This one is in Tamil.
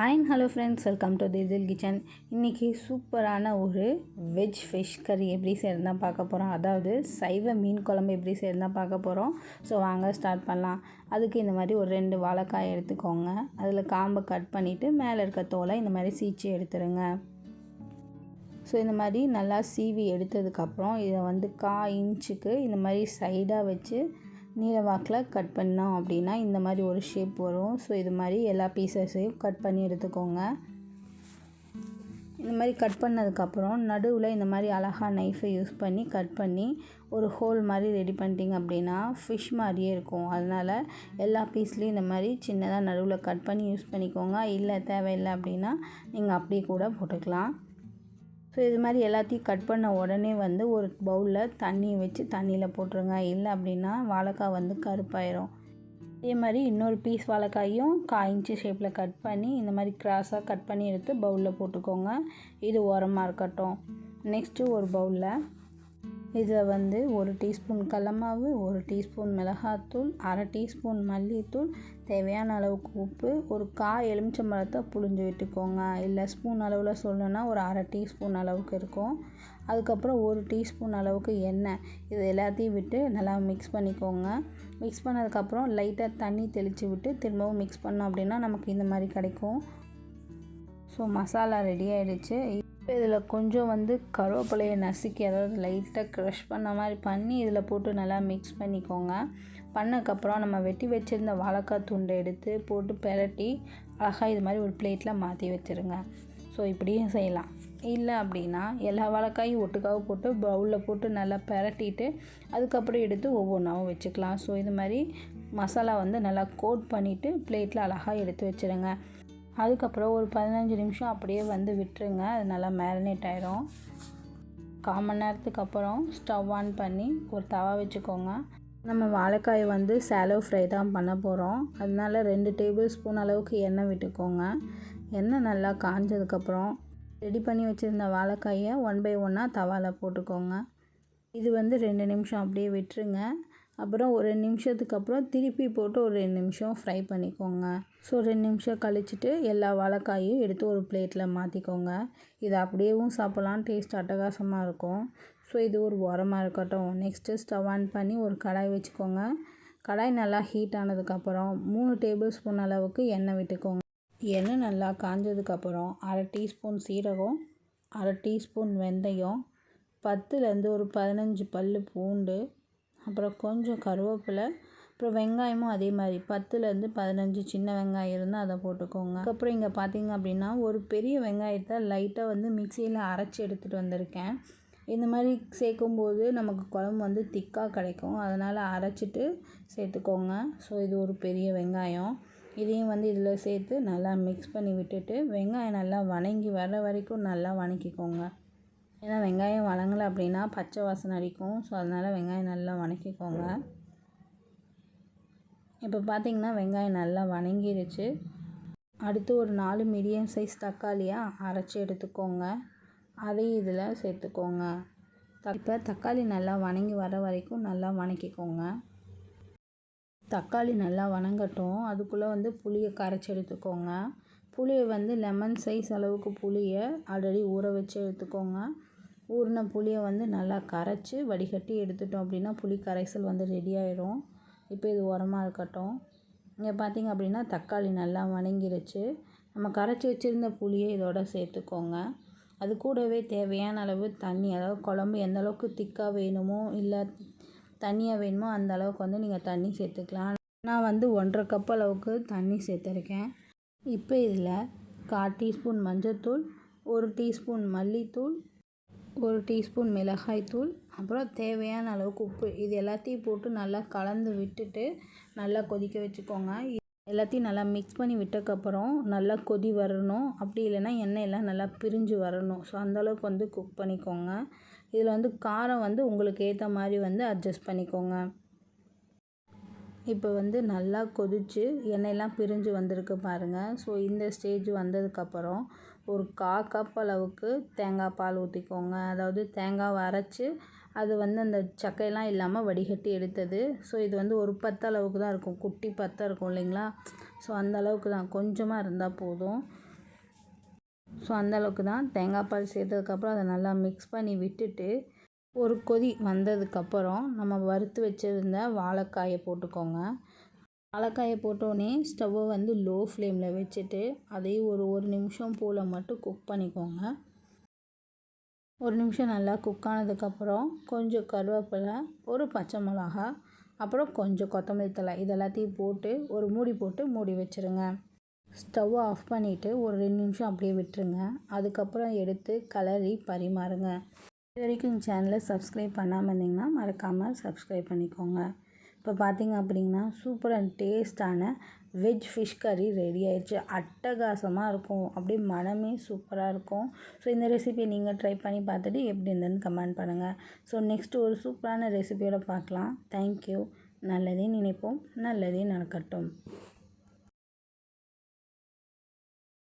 Hi hello friends welcome to திதில் kitchen இன்றைக்கி சூப்பரான ஒரு வெஜ் ஃபிஷ் கறி எப்படி செய்யறதுனா பார்க்க போகிறோம் அதாவது சைவ மீன் குழம்பு எப்படி செய்யறதுனா பார்க்க போகிறோம் ஸோ வாங்க ஸ்டார்ட் பண்ணலாம். அதுக்கு இந்த மாதிரி ஒரு ரெண்டு வாழைக்காய் எடுத்துக்கோங்க. அதில் காம்பை கட் பண்ணிவிட்டு மேலே இருக்க தோலை இந்த மாதிரி சீச்சு எடுத்துருங்க. ஸோ இந்த மாதிரி நல்லா சீவி எடுத்ததுக்கப்புறம் இதை வந்து கா இன்ச்சுக்கு இந்த மாதிரி சைடாக வச்சு நீல வாக்கில் கட் பண்ணோம் அப்படின்னா இந்த மாதிரி ஒரு ஷேப் வரும். ஸோ இது மாதிரி எல்லா பீசஸையும் கட் பண்ணி எடுத்துக்கோங்க. இந்த மாதிரி கட் பண்ணதுக்கப்புறம் நடுவில் இந்த மாதிரி அழகாக நைஃபை யூஸ் பண்ணி கட் பண்ணி ஒரு ஹோல் மாதிரி ரெடி பண்ணிட்டீங்க அப்படின்னா ஃபிஷ் மாதிரியே இருக்கும். அதனால் எல்லா பீஸ்லேயும் இந்த மாதிரி சின்னதாக நடுவில் கட் பண்ணி யூஸ் பண்ணிக்கோங்க. இல்லை தேவையில்லை அப்படின்னா நீங்கள் அப்படியே கூட போட்டுக்கலாம். ஸோ இது மாதிரி எல்லாத்தையும் கட் பண்ண உடனே வந்து ஒரு பவுலில் தண்ணி வச்சு தண்ணியில் போட்டுருங்க. இல்லை அப்படின்னா வாழைக்காய் வந்து கருப்பாயிரும். இதே மாதிரி இன்னொரு பீஸ் வாழைக்காயும் காய் இன்ச்சு ஷேப்பில் கட் பண்ணி இந்த மாதிரி கிராஸாக கட் பண்ணி எடுத்து பவுலில் போட்டுக்கோங்க. இது உரமாக இருக்கட்டும். நெக்ஸ்ட்டு ஒரு பவுலில் இதில் வந்து ஒரு டீஸ்பூன் கடலமாவு ஒரு டீஸ்பூன் மிளகாத்தூள் அரை டீஸ்பூன் மல்லித்தூள் தேவையான அளவுக்கு உப்பு ஒரு காய் எலுமிச்சம்பழத்தை புழிஞ்சு விட்டுக்கோங்க. இல்லை ஸ்பூன் அளவில் சொல்லணுன்னா ஒரு அரை டீஸ்பூன் அளவுக்கு இருக்கும். அதுக்கப்புறம் ஒரு டீஸ்பூன் அளவுக்கு எண்ணெய். இது எல்லாத்தையும் விட்டு நல்லா மிக்ஸ் பண்ணிக்கோங்க. மிக்ஸ் பண்ணதுக்கப்புறம் லைட்டாக தண்ணி தெளித்து விட்டு திரும்பவும் மிக்ஸ் பண்ணோம் அப்படின்னா நமக்கு இந்த மாதிரி கிடைக்கும். ஸோ மசாலா ரெடி ஆகிடுச்சு இப்போ இதில் கொஞ்சம் வந்து கருவேப்பிலையை நசுக்கி அதாவது லைட்டாக க்ரஷ் பண்ண மாதிரி பண்ணி இதில் போட்டு நல்லா மிக்ஸ் பண்ணிக்கோங்க. பண்ணக்கப்புறம் நம்ம வெட்டி வச்சுருந்த வாழைக்காய் துண்டை எடுத்து போட்டு பெரட்டி அழகாக இது மாதிரி ஒரு பிளேட்டில் மாற்றி வச்சுருங்க. ஸோ இப்படியும் செய்யலாம். இல்லை அப்படின்னா எல்லா வாழைக்காயும் ஒட்டுக்காக போட்டு பவுலில் போட்டு நல்லா பெரட்டிட்டு அதுக்கப்புறம் எடுத்து ஒவ்வொன்றாவும் வச்சுக்கலாம். ஸோ இது மாதிரி மசாலா வந்து நல்லா கோட் பண்ணிவிட்டு பிளேட்டில் அழகாக எடுத்து வச்சுருங்க. அதுக்கப்புறம் ஒரு பதினஞ்சு நிமிஷம் அப்படியே வந்து விட்டுருங்க அது நல்லா மேரினேட் ஆகிரும் கால் மணி நேரத்துக்கு அப்புறம் ஸ்டவ் ஆன் பண்ணி ஒரு தவா வச்சுக்கோங்க. நம்ம வாழைக்காயை வந்து சேலோ ஃப்ரை தான் பண்ண போகிறோம் அதனால ரெண்டு டேபிள் ஸ்பூன் அளவுக்கு எண்ணெய் விட்டுக்கோங்க. எண்ணெய் நல்லா காஞ்சதுக்கப்புறம் ரெடி பண்ணி வச்சுருந்த வாழைக்காயை ஒன் பை ஒன்னாக தவாவில் போட்டுக்கோங்க. இது வந்து ரெண்டு நிமிஷம் அப்படியே விட்டுருங்க. அப்புறம் ஒரு ரெண்டு நிமிஷத்துக்கு அப்புறம் திருப்பி போட்டு ஒரு ரெண்டு நிமிஷம் ஃப்ரை பண்ணிக்கோங்க. ஸோ ரெண்டு நிமிஷம் கழிச்சிட்டு எல்லா வாழைக்காயும் எடுத்து ஒரு பிளேட்டில் மாற்றிக்கோங்க இதை அப்படியேவும் சாப்பிட்லாம். டேஸ்ட் அட்டகாசமாக இருக்கும். ஸோ இது ஒரு உரமாக இருக்கட்டும். நெக்ஸ்ட்டு ஸ்டவ் ஆன் பண்ணி ஒரு கடாய் வச்சுக்கோங்க. கடாய் நல்லா ஹீட் ஆனதுக்கப்புறம் மூணு டேபிள் ஸ்பூன் அளவுக்கு எண்ணெய் விட்டுக்கோங்க. எண்ணெய் நல்லா காஞ்சதுக்கப்புறம் அரை டீஸ்பூன் சீரகம் அரை டீஸ்பூன் வெந்தயம் பத்துலேருந்து ஒரு பதினஞ்சு பல் பூண்டு அப்புறம் கொஞ்சம் கருவேப்பிலை அப்புறம் வெங்காயமும் அதே மாதிரி. பத்துலேருந்து பதினஞ்சு சின்ன வெங்காயம் இருந்தால் அதை போட்டுக்கோங்க. அதுக்கப்புறம் இங்கே பார்த்தீங்க அப்படின்னா ஒரு பெரிய வெங்காயத்தை லைட்டாக வந்து மிக்சியில் அரைச்சி எடுத்துகிட்டு வந்திருக்கேன். இந்த மாதிரி சேர்க்கும்போது நமக்கு குழம்பு வந்து திக்காக கிடைக்கும். அதனால் அரைச்சிட்டு சேர்த்துக்கோங்க. ஸோ இது ஒரு பெரிய வெங்காயம். இதையும் வந்து இதில் சேர்த்து நல்லா மிக்ஸ் பண்ணி விட்டுட்டு வெங்காயம் நல்லா வணங்கி வர வரைக்கும் நல்லா வணக்கிக்கோங்க. ஏன்னா வெங்காயம் வணங்கலை அப்படின்னா பச்சை வாசனை அடிக்கும். ஸோ அதனால் வெங்காயம் நல்லா வணக்கிக்கோங்க. இப்போ பார்த்திங்கன்னா வெங்காயம் நல்லா வணங்கிடுச்சு அடுத்து ஒரு நாலு மீடியம் சைஸ் தக்காளியாக அரைச்சி எடுத்துக்கோங்க. அதையும் இதில் சேர்த்துக்கோங்க. இப்போ தக்காளி நல்லா வணங்கி வர வரைக்கும் நல்லா வணக்கிக்கோங்க. தக்காளி நல்லா வணங்கட்டும். அதுக்குள்ளே வந்து புளியை கரைச்சி எடுத்துக்கோங்க. புளியை வந்து லெமன் சைஸ் அளவுக்கு புளியை ஆல்ரெடி ஊற வச்சு எடுத்துக்கோங்க. ஊறின புளியை வந்து நல்லா கரைச்சி வடிகட்டி எடுத்துட்டோம் அப்படின்னா புளி கரைசல் வந்து ரெடி ஆயிடும் இப்போ இது உரமாக இருக்கட்டும். இங்கே பார்த்திங்க அப்படின்னா தக்காளி நல்லா வணங்கிருச்சு. நம்ம கரைச்சி வச்சுருந்த புளியை இதோட சேர்த்துக்கோங்க. அது கூடவே தேவையான அளவு தண்ணி அதாவது குழம்பு எந்த அளவுக்கு திக்காக வேணுமோ இல்லை தண்ணியாக வேணுமோ அந்த அளவுக்கு வந்து நீங்கள் தண்ணி சேர்த்துக்கலாம். நான் வந்து ஒன்றரை கப் அளவுக்கு தண்ணி சேர்த்துருக்கேன். இப்போ இதில் கால் டீஸ்பூன் மஞ்சள்தூள் ஒரு டீஸ்பூன் மல்லித்தூள் ஒரு டீஸ்பூன் மிளகாய்த்தூள் அப்புறம் தேவையான அளவுக்கு உப்பு. இது எல்லாத்தையும் போட்டு நல்லா கலந்து விட்டுட்டு நல்லா கொதிக்க வச்சுக்கோங்க. எல்லாத்தையும் நல்லா மிக்ஸ் பண்ணி விட்டக்கப்புறம் நல்லா கொதி வரணும். அப்படி இல்லைன்னா எண்ணெயெல்லாம் நல்லா பிரிஞ்சு வரணும். ஸோ அந்தளவுக்கு வந்து குக் பண்ணிக்கோங்க. இதில் வந்து காரம் வந்து உங்களுக்கு ஏற்ற மாதிரி வந்து அட்ஜஸ்ட் பண்ணிக்கோங்க. இப்போ வந்து நல்லா கொதித்து எண்ணெயெல்லாம் பிரிஞ்சு வந்திருக்கு பாருங்கள் ஸோ இந்த ஸ்டேஜ் வந்ததுக்கப்புறம் ஒரு கா கப் அளவுக்கு தேங்காய் பால் ஊற்றிக்கோங்க அதாவது தேங்காவை அரைச்சி அது வந்து அந்த சக்கையெல்லாம் இல்லாமல் வடிகட்டி எடுத்தது. ஸோ இது வந்து ஒரு பத்து அளவுக்கு தான் இருக்கும். குட்டி பத்தம் இருக்கும் இல்லைங்களா? ஸோ அந்த அளவுக்கு தான். கொஞ்சமாக இருந்தால் போதும். ஸோ அந்தளவுக்கு தான் தேங்காய் பால் சேர்த்ததுக்கப்புறம் அதை நல்லா மிக்ஸ் பண்ணி விட்டுட்டு ஒரு கொதி வந்ததுக்கப்புறம் நம்ம வறுத்து வச்சுருந்த வாழைக்காயை போட்டுக்கோங்க. வாழைக்காயை போட்டோடனே ஸ்டவ்வை வந்து லோ ஃப்ளேமில் வச்சுட்டு அதையும் ஒரு ஒரு நிமிஷம் போல் மட்டும் குக் பண்ணிக்கோங்க. ஒரு நிமிஷம் நல்லா குக் ஆனதுக்கப்புறம் கொஞ்சம் கருவேப்பிலை ஒரு பச்சை மிளகா அப்புறம் கொஞ்சம் கொத்தமல்லி தழை இது எல்லாத்தையும் போட்டு ஒரு மூடி போட்டு மூடி வச்சுருங்க. ஸ்டவ்வை ஆஃப் பண்ணிவிட்டு ஒரு ரெண்டு நிமிஷம் அப்படியே விட்டுருங்க. அதுக்கப்புறம் எடுத்து கலரி பரிமாறுங்க. இது வரைக்கும் சேனலை சப்ஸ்கிரைப் பண்ணாமல் இருந்தீங்கன்னா மறக்காமல் சப்ஸ்கிரைப் பண்ணிக்கோங்க. இப்போ பார்த்தீங்க அப்படின்னா சூப்பர் அண்ட் டேஸ்டான வெஜ் ஃபிஷ் கறி ரெடி ஆயிடுச்சு. அட்டகாசமாக இருக்கும். அப்படியே மனமே சூப்பராக இருக்கும். ஸோ இந்த ரெசிபியை நீங்கள் ட்ரை பண்ணி பார்த்துட்டு எப்படி இருந்ததுன்னு கமெண்ட் பண்ணுங்கள் ஸோ நெக்ஸ்ட்டு ஒரு சூப்பரான ரெசிபியோடு பார்க்கலாம். தேங்க்யூ நல்லதே நினைப்போம். நல்லதே நடக்கட்டும்.